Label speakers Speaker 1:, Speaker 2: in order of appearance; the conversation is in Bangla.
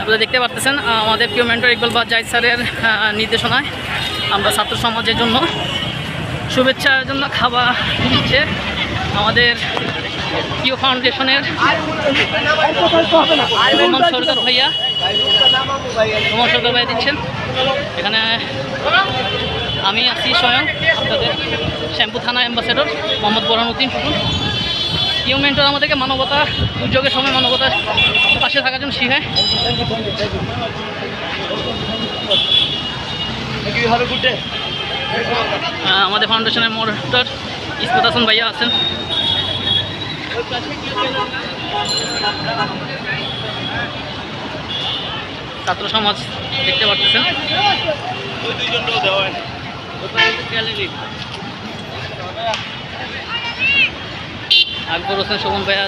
Speaker 1: আপনারা দেখতে পারতেছেন আমাদের প্রিয় মেন্টর ইকবাল বা জাহিদ স্যারের নির্দেশনায় আমরা ছাত্র সমাজের জন্য শুভেচ্ছার জন্য খাবার দিচ্ছে আমাদের প্রিয় ফাউন্ডেশনের সরকার ভাইয়া। রোমান সরকার ভাইয়া দিচ্ছেন। এখানে আমি আছি স্বয়ং আপনাদের শ্যাম্পু থানা অ্যাম্বাসেডর মোহাম্মদ বোরহানুদ্দিন টুটুল ইউ মেন্টর আমাদেরকে মানবতা দুর্যোগের সময় মানবতার পাশে থাকার জন্য শিখায় আমাদের ফাউন্ডেশনের মোটর ইসমত হাসান ভাইয়া আছেন। ছাত্র সমাজ দেখতে পারতেছেন। আকবর হোসেন শোভন ভাইয়া